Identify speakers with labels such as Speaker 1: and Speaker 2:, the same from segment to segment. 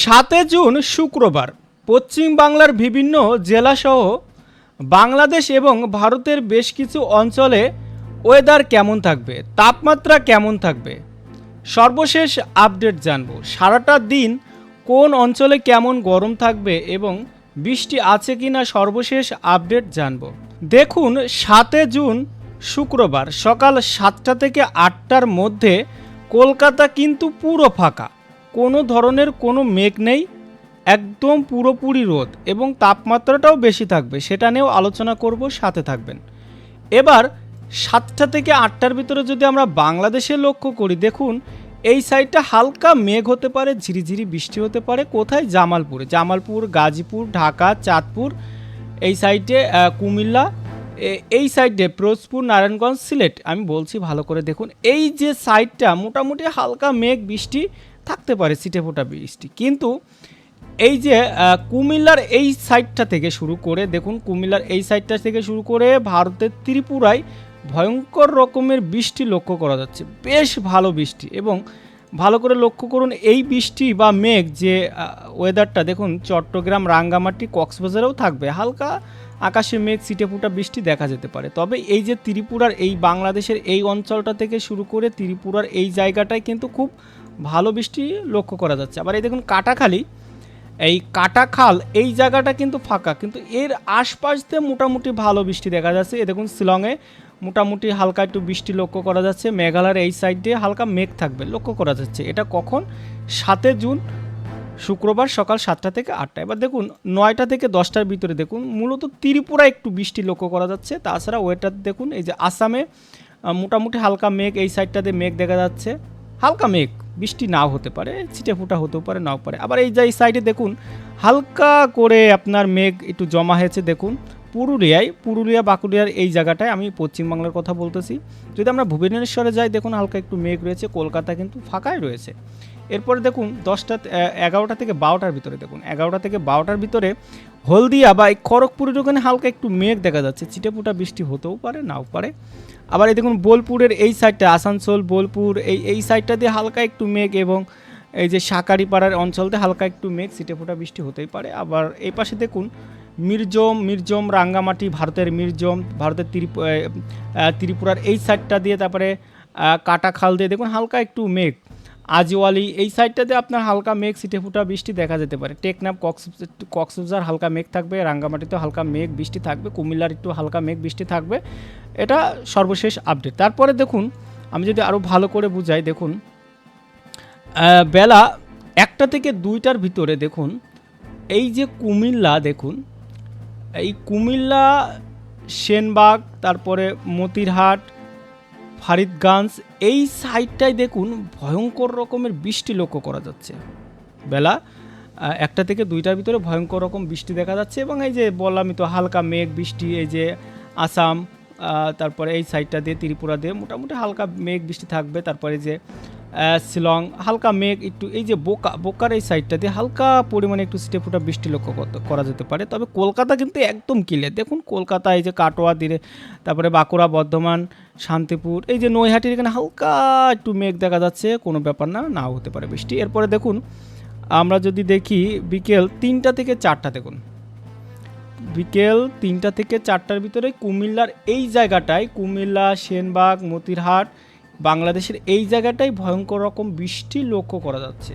Speaker 1: সাতে জুন শুক্রবার পশ্চিম বাংলার বিভিন্ন জেলাসহ বাংলাদেশ এবং ভারতের বেশ কিছু অঞ্চলে ওয়েদার কেমন থাকবে, তাপমাত্রা কেমন থাকবে, সর্বশেষ আপডেট জানব। সারাটা দিন কোন অঞ্চলে কেমন গরম থাকবে এবং বৃষ্টি আছে কিনা সর্বশেষ আপডেট জানব। দেখুন, সাতে জুন শুক্রবার সকাল সাতটা থেকে আটটার মধ্যে কলকাতা কিন্তু পুরো ফাঁকা। কোনো ধরনের কোনো মেঘ নেই, একদম পুরোপুরি রোদ এবং তাপমাত্রাটাও বেশি থাকবে, সেটা নিয়েও আলোচনা করব, সাথে থাকবেন। এবার সাতটা থেকে আটটার ভিতরে যদি আমরা বাংলাদেশে লক্ষ্য করি, দেখুন, এই সাইডটা হালকা মেঘ হতে পারে, ঝিরিঝিরি বৃষ্টি হতে পারে, কোথায়? জামালপুরে। জামালপুর, গাজীপুর, ঢাকা, চাঁদপুর, এই সাইডে কুমিল্লা এই সাইডে পিরোজপুর, নারায়ণগঞ্জ, সিলেট। আমি বলছি ভালো করে দেখুন, এই যে সাইডটা মোটামুটি হালকা মেঘ, বৃষ্টি থাকতে পারে সিটে ফোটা বৃষ্টি। কিন্তু এই যে কুমিল্লার এই সাইডটা থেকে শুরু করে, দেখুন কুমিল্লার এই সাইডটা থেকে শুরু করে ভারতের ত্রিপুরায় ভয়ঙ্কর রকমের বৃষ্টি লক্ষ্য করা যাচ্ছে। বেশ ভালো বৃষ্টি এবং ভালো করে লক্ষ্য করুন এই বৃষ্টি বা মেঘ যে ওয়েদারটা দেখুন চট্টগ্রাম, রাঙ্গামাটি, কক্সবাজারেও থাকবে। হালকা আকাশে মেঘ, সিটে ফুটা বৃষ্টি দেখা যেতে পারে। তবে এই যে ত্রিপুরার এই বাংলাদেশের এই অঞ্চলটা থেকে শুরু করে ত্রিপুরার এই জায়গাটায় কিন্তু খুব ভালো বৃষ্টি লক্ষ্য করা যাচ্ছে। আবার এই দেখুন কাটাখালী, এই কাটাখাল, এই জায়গাটা কিন্তু ফাঁকা, কিন্তু এর আশপাশ দিয়ে মোটামুটি ভালো বৃষ্টি দেখা যাচ্ছে। এ দেখুন শিলংয়ে মোটামুটি হালকা একটু বৃষ্টি লক্ষ্য করা যাচ্ছে। মেঘালয়ের এই সাইড দিয়ে হালকা মেঘ থাকবে লক্ষ্য করা যাচ্ছে। এটা কখন? সাতে জুন, শুক্রবার সকাল সাতটা থেকে আটটা এবার দেখুন নয়টা থেকে দশটার ভিতরে দেখুন, মূলত ত্রিপুরা একটু বৃষ্টি লক্ষ্য করা যাচ্ছে। তাছাড়া ওয়েটার দেখুন, এই যে আসামে মোটামুটি হালকা মেঘ, এই সাইডটাতে মেঘ দেখা যাচ্ছে। হালকা মেঘ। বৃষ্টি নাও হতে পারে ছিটে ফুটা হতেও পারে, নাও পারে। আবার এই যে এই সাইডে দেখুন, হালকা করে আপনার মেঘ একটু জমা হয়েছে, দেখুন। পুরুলিয়ায়, পুরুলিয়া বাঁকুড়িয়ার এই জায়গাটায় আমি পশ্চিমবাংলার কথা বলতেছি। যদি আমরা ভুবনেশ্বরে যাই, দেখুন হালকা একটু মেঘ রয়েছে, কলকাতা কিন্তু ফাঁকাই রয়েছে। এরপরে দেখুন দশটা এগারোটা থেকে বারোটার ভিতরে দেখুন। এগারোটা থেকে বারোটার ভিতরে হলদিয়া বা এই খড়গপুরের ওখানে হালকা একটু মেঘ দেখা যাচ্ছে। চিটেপুটা বৃষ্টি হতেও পারে নাও পারে। আবার এই দেখুন বোলপুরের এই সাইডটা আসানসোল বোলপুর এই এই সাইডটা দিয়ে হালকা একটু মেঘ এবং এই যে সাকারিপাড়ার অঞ্চলতে হালকা একটু মেঘ চিটেফোঁটা বৃষ্টি হতেই পারে। আবার এই পাশে দেখুন মির্জম মির্জম রাঙ্গামাটি ভারতের মির্জম ভারতের ত্রিপু- ত্রিপুরার এই সাইডটা দিয়ে তারপরে আহ, কাটাখাল দিয়ে দেখুন হালকা একটু মেঘ। আজওয়ালি, এই সাইডটাতে আপনার হালকা মেঘ সিটে ফুটা বৃষ্টি দেখা যেতে পারে। টেকনাফ, কক্স, কক্সবাজার হালকা মেঘ থাকবে, রাঙ্গামাটিতে হালকা মেঘ বৃষ্টি থাকবে, কুমিল্লার একটু হালকা মেঘ বৃষ্টি থাকবে। এটা সর্বশেষ আপডেট। তারপরে দেখুন, আমি যদি আরও ভালো করে বুঝাই, দেখুন বেলা একটা থেকে দুইটার ভিতরে দেখুন, এই যে কুমিল্লা, দেখুন, এই কুমিল্লা, সেনবাগ, তারপরে মতিরহাট, ফারিদগঞ্জ এই সাইডটায় দেখুন ভয়ঙ্কর রকমের বৃষ্টি লক্ষ্য করা যাচ্ছে। বেলা একটা থেকে দুইটার ভিতরে ভয়ঙ্কর রকম বৃষ্টি দেখা যাচ্ছে এবং এই যে বললামই তো হালকা মেঘ বৃষ্টি, এই যে আসাম তারপরে এই সাইডটা দিয়ে, ত্রিপুরা দিয়ে মোটামুটি হালকা মেঘ বৃষ্টি থাকবে, তারপরে যে শিলং, হালকা মেঘ একটু, এই যে বোকা, বোকার এই সাইডটা দিয়ে হালকা পরিমাণে একটু সিটে ফুটা বৃষ্টি লক্ষ্য করা যেতে পারে। তবে কলকাতা কিন্তু একদম ক্লিয়ার দেখুন কলকাতা এই যে কাটোয়া দিয়ে তারপরে বাঁকুড়া, বর্ধমান শান্তিপুর, এই যে নৈহাটির এখানে হালকা একটু মেঘ দেখা যাচ্ছে, কোনো ব্যাপার না, নাও হতে পারে বৃষ্টি। এরপরে দেখুন, আমরা যদি দেখি বিকেল তিনটা থেকে চারটা, দেখুন। বিকেল তিনটা থেকে চারটার ভিতরে কুমিল্লার এই জায়গাটায়, কুমিল্লা, সেনবাগ, মতিরহাট, বাংলাদেশের এই জায়গাটায় ভয়ঙ্কর রকম বৃষ্টি লক্ষ্য করা যাচ্ছে।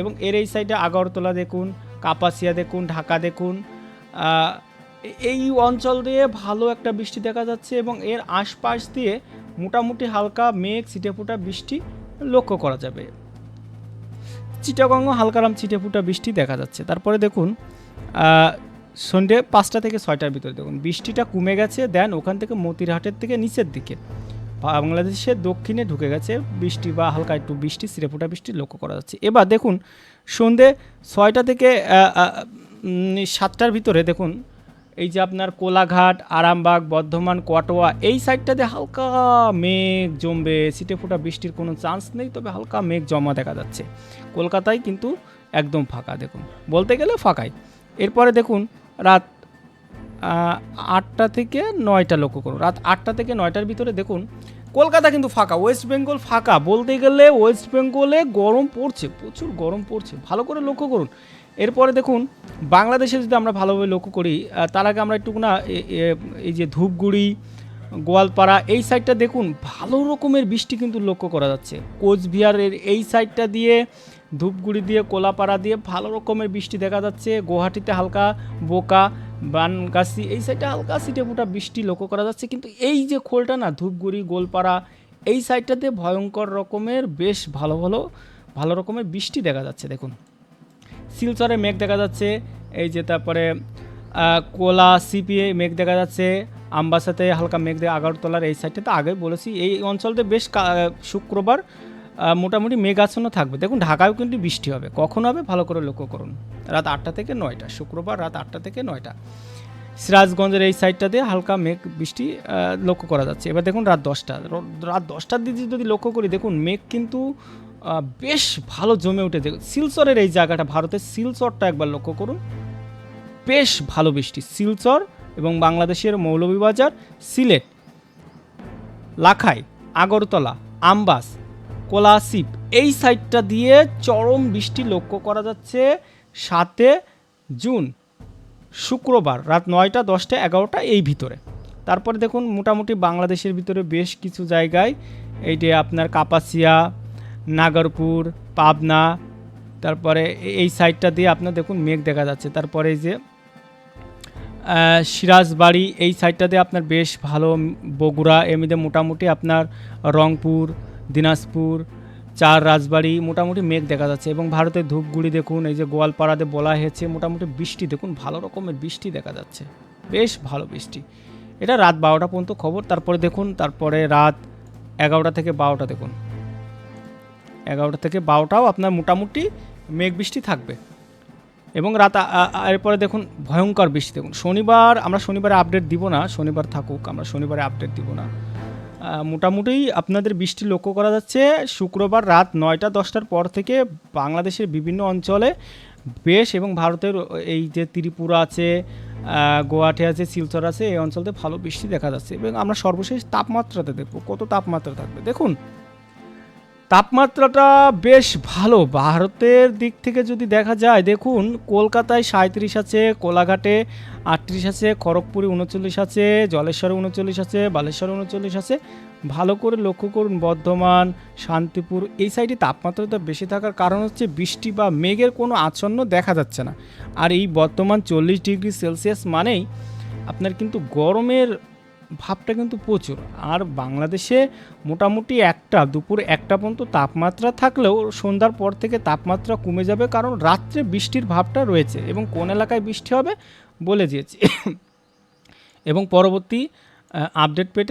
Speaker 1: এবং এর এই সাইডে আগরতলা দেখুন, কাপাসিয়া দেখুন, ঢাকা দেখুন এই অঞ্চল দিয়ে ভালো একটা বৃষ্টি দেখা যাচ্ছে এবং এর আশপাশ দিয়ে মোটামুটি হালকা মেঘ, ছিটেফোঁটা বৃষ্টি লক্ষ্য করা যাবে। চিটাগঙ্গ, হালকারাম, ছিটেফোঁটা বৃষ্টি দেখা যাচ্ছে। তারপরে দেখুন সন্ধ্যে পাঁচটা থেকে ছয়টার ভিতরে দেখুন, বৃষ্টিটা কমে গেছে, দেন ওখান থেকে মতিরহাটের থেকে নিচের দিকে। বাংলাদেশের দক্ষিণে ঢুকে গেছে, বৃষ্টি বা হালকা একটু বৃষ্টি সিরেফোঁটা বৃষ্টি লক্ষ্য করা যাচ্ছে। এবার দেখুন সন্ধে ছয়টা থেকে সাতটার ভিতরে দেখুন এই যে আপনার কোলাঘাট, আরামবাগ, বর্ধমান কোয়াটোয়া এই সাইডটাতে হালকা মেঘ জমবে। সিটে ফোটা বৃষ্টির কোনো চান্স নেই, তবে হালকা মেঘ জমা দেখা যাচ্ছে। কলকাতায় কিন্তু একদম ফাঁকা, দেখুন। বলতে গেলে ফাঁকাই। এরপরে দেখুন, রাত আটটা থেকে নয়টা লক্ষ্য করুন। রাত আটটা থেকে নয়টার ভিতরে দেখুন, কলকাতা কিন্তু ফাঁকা, ওয়েস্ট বেঙ্গল ফাঁকা। বলতে গেলে ওয়েস্ট বেঙ্গলে গরম পড়ছে, প্রচুর গরম পড়ছে। ভালো করে লক্ষ্য করুন এরপরে দেখুন, বাংলাদেশে যদি আমরা ভালোভাবে লক্ষ্য করি তার আগে আমরা একটু না এই যে ধূপগুড়ি, গোয়ালপাড়া, এই সাইডটা দেখুন, ভালো রকমের বৃষ্টি কিন্তু লক্ষ্য করা যাচ্ছে। কোচবিহারের এই সাইডটা দিয়ে, ধূপগুড়ি দিয়ে, কোলাপাড়া দিয়ে ভালো রকমের বৃষ্টি দেখা যাচ্ছে। গুয়াহাটিতে হালকা বোকা, বানগাছি, এই সাইডে হালকা সিটে ফুটা বৃষ্টি লক্ষ্য করা যাচ্ছে। কিন্তু এই যে খোলটা না, ধূপগুড়ি গোলপাড়া এই সাইডটাতে ভয়ঙ্কর রকমের বেশ ভালো ভালো ভালো রকমের বৃষ্টি দেখা যাচ্ছে, দেখুন। শিলচরে মেঘ দেখা যাচ্ছে, এই যে তারপরে কোলা সিপিএ মেঘ দেখা যাচ্ছে, আমবাসাতে হালকা মেঘ দেখা আগরতলার এই সাইডটাতে আগে বলেছি, এই অঞ্চলতে বেশ শুক্রবার মোটামুটি মেঘাচ্ছন্ন থাকবে। দেখুন, ঢাকায়ও কিন্তু বৃষ্টি হবে। কখন হবে? ভালো করে লক্ষ্য করুন। রাত আটটা থেকে নয়টা, শুক্রবার রাত আটটা থেকে নয়টা। সিরাজগঞ্জের এই সাইডটাতে হালকা মেঘ, বৃষ্টি লক্ষ্য করা যাচ্ছে। এবার দেখুন, রাত দশটা। রাত দশটার দিকে যদি লক্ষ্য করি, দেখুন, মেঘ কিন্তু বেশ ভালো জমে উঠে দেখুন শিলচরের এই জায়গাটা ভারতের শিলচরটা একবার লক্ষ্য করুন। বেশ ভালো বৃষ্টি। শিলচর এবং বাংলাদেশের মৌলভীবাজার, সিলেট, লাখাই, আগরতলা, আমবাস কোলাসিপ এই সাইডটা দিয়ে চরম বৃষ্টি লক্ষ্য করা যাচ্ছে সাতে জুন, শুক্রবার রাত নয়টা, দশটা, এগারোটা এই ভিতরে। তারপরে দেখুন, মোটামুটি বাংলাদেশের ভিতরে বেশ কিছু জায়গায় এই যে আপনার কাপাসিয়া নাগরপুর, পাবনা, তারপরে এই সাইডটা দিয়ে আপনার দেখুন মেঘ দেখা যাচ্ছে। তারপরে এই যে সিরাজবাড়ি, এই সাইডটা দিয়ে আপনার বেশ ভালো বগুড়া, এমনিতে মোটামুটি আপনার রংপুর, দিনাজপুর, চার রাজবাড়ি মোটামুটি মেঘ দেখা যাচ্ছে এবং ভারতের ধূপগুড়ি দেখুন, এই যে গোয়ালপাড়াতে বলা হয়েছে, মোটামুটি বৃষ্টি দেখুন, ভালো রকমের বৃষ্টি দেখা যাচ্ছে। বেশ ভালো বৃষ্টি। এটা রাত বারোটা পর্যন্ত খবর, তারপরে দেখুন, তারপরে রাত এগারোটা থেকে বারোটা দেখুন। এগারোটা থেকে বারোটাও আপনার মোটামুটি মেঘ বৃষ্টি থাকবে। এবং রাত এরপরে দেখুন ভয়ঙ্কর বৃষ্টি। দেখুন, শনিবার আমরা শনিবারে আপডেট দিব না, শনিবার থাকুক, আমরা শনিবারে আপডেট দিব না। মোটামুটি আপনাদের বৃষ্টি লক্ষ্য করা যাচ্ছে, শুক্রবার রাত নয়টা, দশটার পর থেকে বাংলাদেশের বিভিন্ন অঞ্চলে বেশ এবং ভারতের এই যে ত্রিপুরা আছে গুয়াহাটি আছে, শিলচর আছে, এই অঞ্চলতে ভালো বৃষ্টি দেখা যাচ্ছে। এবং আমরা সর্বশেষ তাপমাত্রাতে দেখব, কত তাপমাত্রা থাকবে। দেখুন তাপমাত্রাটা বেশ ভালো। ভারতের দিক থেকে যদি দেখা যায়, দেখুন, কলকাতায় সাঁত্রিশ আছে, কোলাঘাটে আটত্রিশ আছে, খড়গপুরে উনচল্লিশ আছে, জলেশ্বরে উনচল্লিশ আছে, বালেশ্বরে উনচল্লিশ আছে। ভালো করে লক্ষ্য করুন, বর্ধমান, শান্তিপুর, এই সাইডে তাপমাত্রাটা বেশি থাকার কারণ হচ্ছে বৃষ্টি বা মেঘের কোনো আচ্ছন্ন দেখা যাচ্ছে না। আর এই বর্তমান চল্লিশ ডিগ্রি সেলসিয়াস মানেই আপনার কিন্তু গরমের ভাবটা কিন্তু প্রচুর। আর বাংলাদেশে মোটামুটি একটা, দুপুর একটা পর্যন্ত তাপমাত্রা থাকলেও সন্ধ্যার পর থেকে তাপমাত্রা কমে যাবে কারণ রাত্রে বৃষ্টির ভাবটা রয়েছে এবং কোন এলাকায় বৃষ্টি হবে বলে দিয়েছি। এবং পরবর্তী আপডেট পেতে